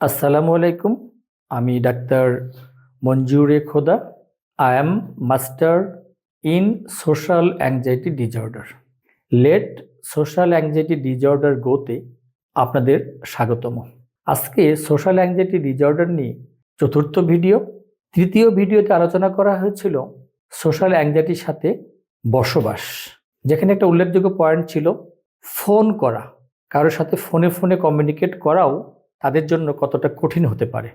আসসালামু আলাইকুম। আমি doctor Manjure Khoda. I am master in social anxiety disorder let social anxiety disorder গোতে আপনাদের স্বাগতম। আজকে সোশ্যাল অ্যাংজাইটি ডিজঅর্ডার নিয়ে চতুর্থ ভিডিও তৃতীয় ভিডিওতে আলোচনা করা হয়েছিল সোশ্যাল অ্যাংজাইটির সাথে বসবাস। যেখানে একটা উল্লেখযোগ্য পয়েন্ট ছিল ফোন করা। কারোর সাথে ফোনে ফোনে কমিউনিকেট করাও তাদের জন্য কতটা কঠিন হতে পারে।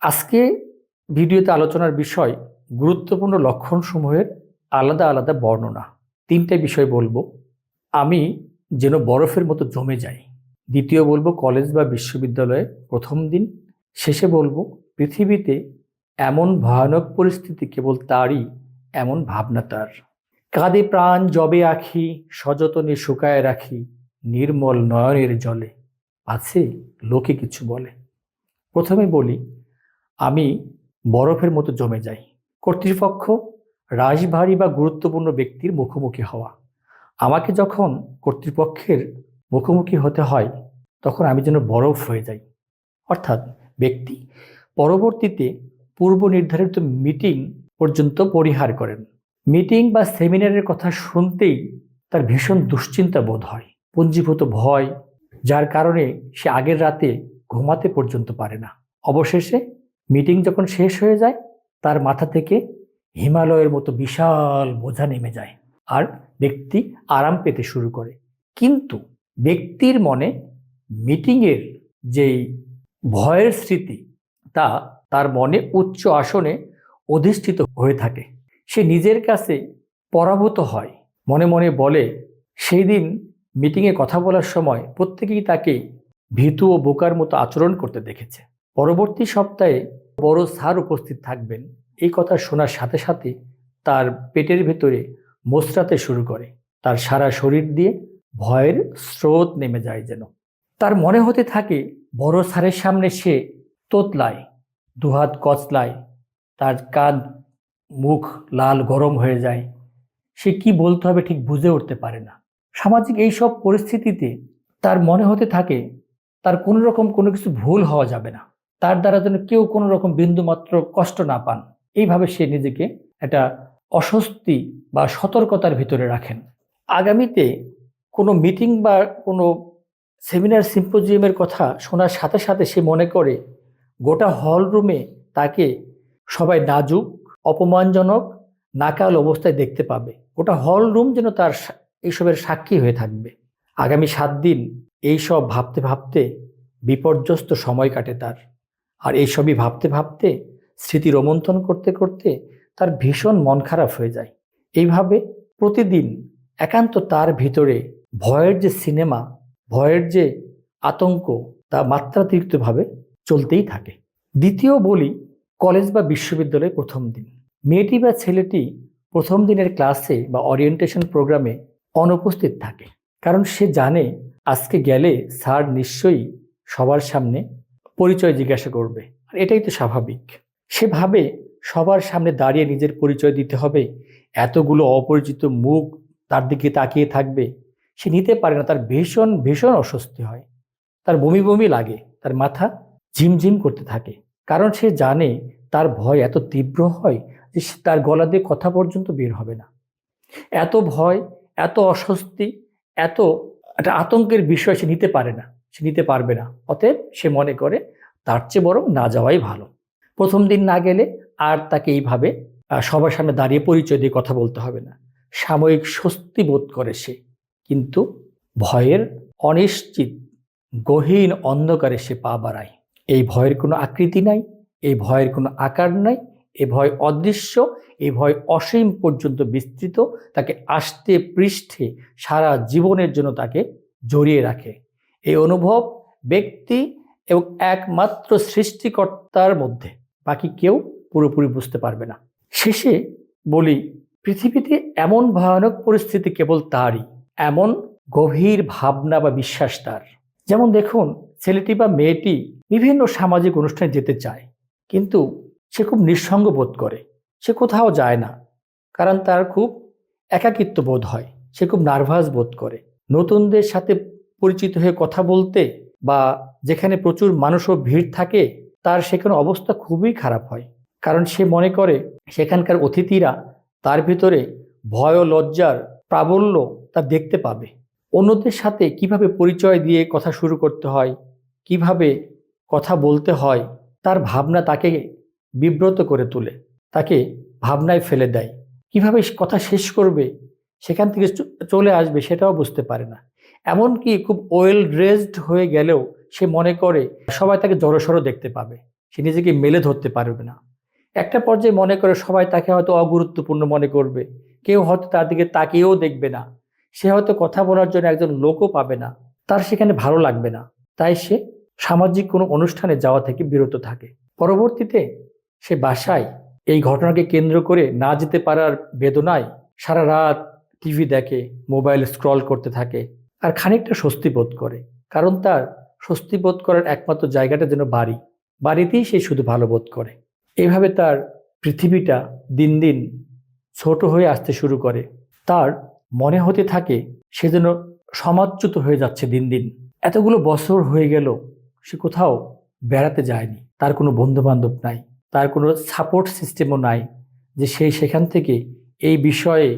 আজকে ভিডিওতে আলোচনার বিষয় গুরুত্বপূর্ণ লক্ষণসমূহের আলাদা আলাদা বর্ণনা। তিনটে বিষয় বলব। আমি যেন বরফের মতো জমে যাই। দ্বিতীয় বলব, কলেজ বা বিশ্ববিদ্যালয়ে প্রথম দিন। শেষে বলব, পৃথিবীতে এমন ভয়ানক পরিস্থিতি কেবল তারই, এমন ভাবনা তার। কাঁদে প্রাণ, জবে আখি, সযতনে শুকায় রাখি, নির্মল নয়নের জলে। আছে? লোকে কিছু বলে। প্রথমে বলি, আমি বরফের মতো জমে যাই। কর্তৃপক্ষ রাশভারী বা গুরুত্বপূর্ণ ব্যক্তির মুখোমুখি হওয়া। আমাকে যখন কর্তৃপক্ষের মুখোমুখি হতে হয়, তখন আমি যেন বরফ হয়ে যাই। অর্থাৎ ব্যক্তি পরবর্তীতে পূর্ব নির্ধারিত মিটিং পর্যন্ত পরিহার করেন। মিটিং বা সেমিনারের কথা শুনতেই তার ভীষণ দুশ্চিন্তা বোধ হয়। পুঞ্জীভূত ভয় যার কারণে সে আগের রাতে ঘুমাতে পর্যন্ত পারে না। অবশেষে মিটিং যখন শেষ হয়ে যায়, তার মাথা থেকে হিমালয়ের মতো বিশাল বোঝা নেমে যায় আর ব্যক্তি আরাম পেতে শুরু করে। কিন্তু ব্যক্তির মনে মিটিংয়ের যেই ভয়ের স্মৃতি, তা তার মনে উচ্চ আসনে অধিষ্ঠিত হয়ে থাকে। সে নিজের কাছে পরাভূত হয়। মনে মনে বলে, সেই দিন মিটিংয়ে কথা বলার সময় প্রত্যেকেই তাকে ভীতু ও বোকার মতো আচরণ করতে দেখেছে। পরবর্তী সপ্তাহে বড় স্যার উপস্থিত থাকবেন। এই কথা শোনার সাথে সাথে তার পেটের ভেতরে মোচড়াতে শুরু করে। তার সারা শরীর দিয়ে ভয়ের স্রোত নেমে যায় যেন। তার মনে হতে থাকে, বড় স্যারের সামনে সে তোতলায়, দুহাত কচলায়, তার কাঁধ, মুখ লাল গরম হয়ে যায়। সে কি বলতে হবে ঠিক বুঝে উঠতে পারে না। সামাজিক এইসব পরিস্থিতিতে তার মনে হতে থাকে, তার কোনো রকম কোনো কিছু ভুল হওয়া যাবে না। তার দ্বারা যেন কেউ কোনো রকম বিন্দুমাত্র কষ্ট না পান। এইভাবে সে নিজেকে একটা অস্বস্তি বা সতর্কতার ভিতরে রাখেন। আগামীতে কোনো মিটিং বা কোনো সেমিনার, সিম্পোজিয়ামের কথা শোনার সাথে সাথে সে মনে করে, গোটা হল রুমে তাকে সবাই নাজুক, অপমানজনক, নাকাল অবস্থায় দেখতে পাবে। গোটা হল রুম যেন তার এইসবের সাক্ষী হয়ে থাকবে। আগামী সাত দিন এইসব ভাবতে ভাবতে বিপর্যস্ত সময় কাটে তার। আর এইসবই ভাবতে ভাবতে, স্মৃতি রোমন্থন করতে করতে তার ভীষণ মন খারাপ হয়ে যায়। এইভাবে প্রতিদিন একান্ত তার ভিতরে ভয়ের যে সিনেমা, ভয়ের যে আতঙ্ক তা মাত্রাতিরিক্তভাবে চলতেই থাকে। দ্বিতীয় বলি, কলেজ বা বিশ্ববিদ্যালয়ের প্রথম দিন। মেয়েটি বা ছেলেটি প্রথম দিনের ক্লাসে বা ওরিয়েন্টেশন প্রোগ্রামে অনুপস্থিত থাকে। কারণ সে জানে, আজকে গেলে স্যার নিশ্চয়ই সবার সামনে পরিচয় জিজ্ঞাসা করবে। আর এটাই তো স্বাভাবিক। সেভাবে সবার সামনে দাঁড়িয়ে নিজের পরিচয় দিতে হবে। এতগুলো অপরিচিত মুখ তার দিকে তাকিয়ে থাকবে। সে নিতে পারে না, তার ভীষণ ভীষণ অস্বস্তি হয়। তার বমি বমি লাগে, তার মাথা ঝিমঝিম করতে থাকে। কারণ সে জানে তার ভয় এত তীব্র হয় যে তার গলা দিয়ে কথা পর্যন্ত বের হবে না। এত ভয় এত অস্বস্তি, এত একটা আতঙ্কের বিষয় সে নিতে পারে না, সে নিতে পারবে না। অতএব সে মনে করে তার চেয়ে বরং না যাওয়াই ভালো। প্রথম দিন না গেলে আর তাকে এইভাবে সবার সামনে দাঁড়িয়ে পরিচয় দিয়ে কথা বলতে হবে না। সাময়িক স্বস্তি বোধ করে সে। কিন্তু ভয়ের অনিশ্চিত, গহীন অন্ধকারে সে পা বাড়ায়। এই ভয়ের কোনো আকৃতি নাই, এই ভয়ের কোনো আকার নাই এ ভয় অদৃশ্য, এ ভয় অসীম পর্যন্ত বিস্তৃত, তাকে আষ্টে পৃষ্ঠে সারা জীবনের জন্য তাকে জড়িয়ে রাখে। এই অনুভব ব্যক্তি এবং একমাত্র সৃষ্টিকর্তার মধ্যে, বাকি কেউ পুরোপুরি বুঝতে পারবে না। শেষে বলি, পৃথিবীতে এমন ভয়ানক পরিস্থিতি কেবল তারই, এমন গভীর ভাবনা বা বিশ্বাস তার। যেমন দেখুন, ছেলেটি বা মেয়েটি বিভিন্ন সামাজিক অনুষ্ঠানে যেতে চায়, কিন্তু খুব নিঃসঙ্গ বোধ করে। সে কোথাও যায় না, কারণ তার খুব একাকিত্ব বোধ হয়। সে খুব নার্ভাস বোধ করে। নতুনদের সাথে পরিচিত হয়ে কথা বলতে বা যেখানে প্রচুর মানুষ ও ভিড় থাকে, তার সেখানে অবস্থা খুবই খারাপ হয়। কারণ সে মনে করে, সেখানকার অতিথিরা তার ভিতরে ভয় ও লজ্জার প্রাবল্য তা দেখতে পাবে। অন্যদের সাথে কীভাবে পরিচয় দিয়ে কথা শুরু করতে হয়, কীভাবে কথা বলতে হয়, তার ভাবনা তাকে বিব্রত করে তোলে, তাকে ভাবনায় ফেলে দেয়। কীভাবে কথা শেষ করবে, সেখান থেকে চলে আসবে সেটাও বুঝতে পারে না। এমনকি খুব ওয়েল ড্রেসড হয়ে গেলেও সে মনে করে, সবাই তাকে জড়সড় দেখতে পাবে। সে নিজেকে মেলে ধরতে পারবে না। একটা পর্যায়ে মনে করে সবাই তাকে হয়তো অগুরুত্বপূর্ণ মনে করবে। কেউ হয়তো তার দিকে তাকিয়েও দেখবে না। সে হয়তো কথা বলার জন্য একজন লোকও পাবে না। তার সেখানে ভালো লাগবে না। তাই সে সামাজিক কোনো অনুষ্ঠানে যাওয়া থেকে বিরত থাকে। পরবর্তীতে সে বাসায় এই ঘটনাকে কেন্দ্র করে না যেতে পারার বেদনায় সারা রাত টিভি দেখে, মোবাইল স্ক্রল করতে থাকে আর খানিকটা স্বস্তি বোধ করে। কারণ তার স্বস্তি বোধ করার একমাত্র জায়গাটা যেন বাড়ি। বাড়িতেই সে শুধু ভালো বোধ করে। এভাবে তার পৃথিবীটা দিন দিন ছোট হয়ে আসতে শুরু করে। তার মনে হতে থাকে সে যেন সমাজচ্যুত হয়ে যাচ্ছে দিন দিন। এতগুলো বছর হয়ে গেল, সে কোথাও বেড়াতে যায়নি। তার কোনো বন্ধু বান্ধব নাই। তার কোনো সাপোর্ট সিস্টেমও নাই যে সে সেখান থেকে এই বিষয়ে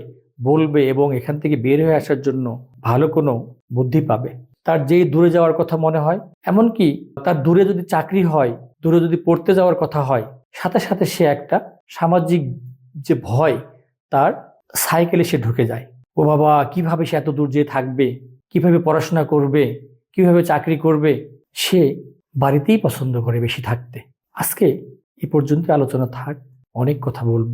বলবে এবং এখান থেকে বের হয়ে আসার জন্য ভালো কোনো বুদ্ধি পাবে। তার যেই দূরে যাওয়ার কথা মনে হয়, এমনকি তার দূরে যদি চাকরি হয়, দূরে যদি পড়তে যাওয়ার কথা হয়, সাথে সাথে সে একটা সামাজিক যে ভয়, তার সাইকেলে সে ঢুকে যায়। ও বাবা, কীভাবে সে এত দূর যেয়ে থাকবে? কীভাবে পড়াশোনা করবে? কীভাবে চাকরি করবে? সে বাড়িতেই পছন্দ করে বেশি থাকতে। আজকে এ পর্যন্ত আলোচনা থাক, অনেক কথা বলব।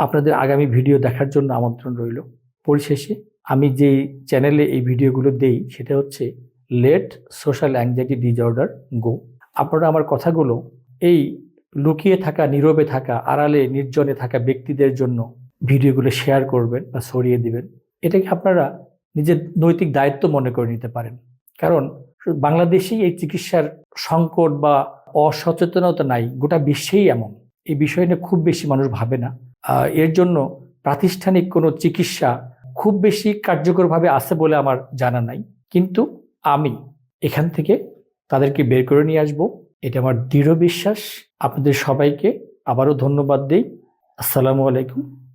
আপনাদের আগামী ভিডিও দেখার জন্য আমন্ত্রণ রইল। পরিশেষে আমি যে চ্যানেলে এই ভিডিওগুলো দেই, সেটা হচ্ছে let social anxiety disorder go. আপনারা আমার কথাগুলো এই লুকিয়ে থাকা, নীরবে থাকা, আড়ালে, নির্জনে থাকা ব্যক্তিদের জন্য ভিডিওগুলো শেয়ার করবেন বা ছড়িয়ে দিবেন। এটাকে আপনারা নিজের নৈতিক দায়িত্ব মনে করে নিতে পারেন। কারণ বাংলাদেশেই এই চিকিৎসার সংকট বা অসচেতনতা নাই, গোটা বিশ্বেই এমন। এই বিষয় নিয়ে খুব বেশি মানুষ ভাবে না। এর জন্য প্রাতিষ্ঠানিক কোনো চিকিৎসা খুব বেশি কার্যকরভাবে আছে বলে আমার জানা নাই। কিন্তু আমি এখান থেকে তাদেরকে বের করে নিয়ে আসব। এটা আমার দৃঢ় বিশ্বাস। আপনাদের সবাইকে আবারও ধন্যবাদ দিই। আসসালামু আলাইকুম।